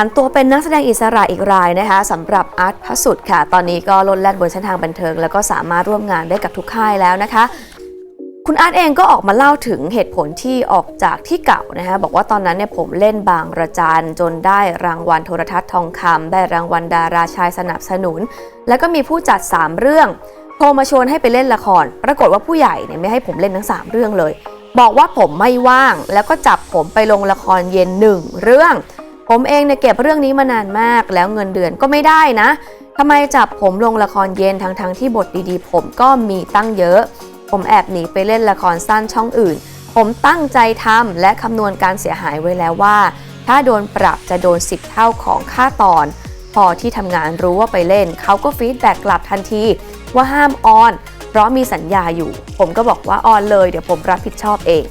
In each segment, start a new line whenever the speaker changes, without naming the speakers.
ผันตัวเป็นนักแสดงอิสระอีกรายนะคะสำหรับอาร์ตพระสุดค่ะ ตอนนี้ก็ลดแล่นบนเส้นทางบันเทิง แล้วก็สามารถร่วมงานได้กับทุกค่ายแล้วนะคะ คุณอาร์ตเองก็ออกมาเล่าถึงเหตุผลที่ออกจากที่เก่านะคะบอกว่าตอนนั้นเนี่ยผมเล่นบางระจันจนได้รางวัลโทรทัศน์ทองคำได้รางวัลดาราชายสนับสนุน แล้วก็มีผู้จัด 3 เรื่องโทรมาชวนให้ไปเล่นละคร ปรากฏว่าผู้ใหญ่เนี่ยไม่ให้ผมเล่นทั้ง 3 เรื่องเลย บอกว่าผมไม่ว่างแล้วก็จับผมไปลงละครเย็นหนึ่งเรื่อง ผมเองเนี่ยเก็บเรื่องนี้มานานมาก แล้วเงินเดือนก็ไม่ได้นะทำไมจับผมลงละครเย็นทั้งๆทที่บทดีๆ ผมก็มีตั้งเยอะ ผมแอบหนีไปเล่นละครสั้นช่องอื่น ผมตั้งใจทำและคำนวณการเสียหายไว้แล้วว่า ถ้าโดนปรับจะโดน 10 เท่าของค่าตอน พอที่ทำงานรู้ว่าไปเล่น เขาก็ฟีดแบ็กกลับทันทีว่าห้ามออน เพราะมีสัญญาอยู่ ผมก็บอกว่าออนเลย เดี๋ยวผมรับผิดชอบเอง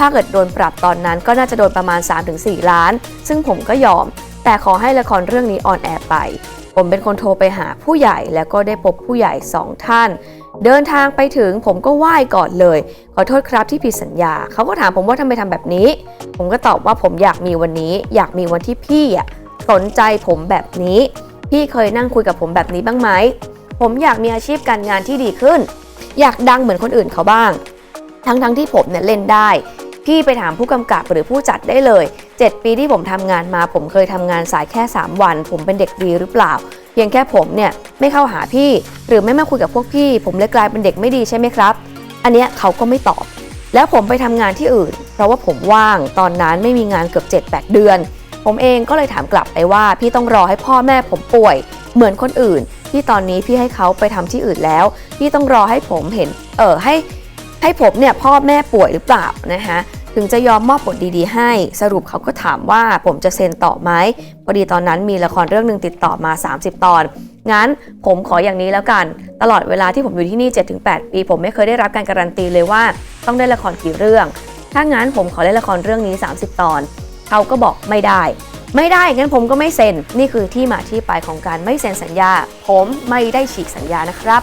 ถ้าเกิดโดนปรับตอนนั้นก็น่าจะโดนประมาณ 3-4 ล้าน ซึ่งผมก็ยอม แต่ขอให้ละครเรื่องนี้ออนแอร์ไป ผมเป็นคนโทรไปหาผู้ใหญ่แล้วก็ได้พบผู้ใหญ่สองท่าน เดินทางไปถึงผมก็ไหว้ก่อนเลย ขอโทษครับที่ผิดสัญญา เขาก็ถามผมว่าทำไมทำแบบนี้ ผมก็ตอบว่าผมอยากมีวันนี้ อยากมีวันที่พี่อะสนใจผมแบบนี้ พี่เคยนั่งคุยกับผมแบบนี้บ้างไหม ผมอยากมีอาชีพการงานที่ดีขึ้น อยากดังเหมือนคนอื่นเขาบ้าง ทั้งๆที่ผมเนี่ยเล่นได้ พี่ไปถามผู้กำกับหรือผู้จัดได้เลย 7 ปีที่ผมทำงานมา ผมเคยทำงานสายแค่ 3 วัน ผมเป็นเด็กดีหรือเปล่า เพียงแค่ผมเนี่ยไม่เข้าหาพี่ หรือไม่มาคุยกับพวกพี่ ผมเลยกลายเป็นเด็กไม่ดีใช่ไหมครับ อันเนี้ยเขาก็ไม่ตอบ แล้วผมไปทำงานที่อื่น เพราะว่าผมว่างตอนนั้นไม่มีงานเกือบ 7-8 เดือน ผมเองก็เลยถามกลับไปว่า พี่ต้องรอให้พ่อแม่ผมป่วย เหมือนคนอื่นที่ตอนนี้พี่ให้เขาไปทำที่อื่นแล้ว พี่ต้องรอให้ผมเห็นเออให้ ให้ผมเนี่ยพ่อแม่ป่วยหรือเปล่านะคะถึงจะยอมมอบบทดีๆ ให้ สรุปเขาก็ถามว่าผมจะเซ็นต่อไหมพอดีตอนนั้นมีละครเรื่องหนึ่งติดต่อมา 30 ตอน งั้นผมขออย่างนี้แล้วกัน ตลอดเวลาที่ผมอยู่ที่นี่ 7-8 ปี ผมไม่เคยได้รับการการันตีเลยว่าต้องได้ละครกี่เรื่อง ถ้างั้นผมขอเล่นละครเรื่องนี้ 30 ตอน เขาก็บอกไม่ได้ ไม่ได้ งั้นผมก็ไม่เซ็น นี่คือที่มาที่ไปของการไม่เซ็นสัญญา ผมไม่ได้ฉีกสัญญานะครับ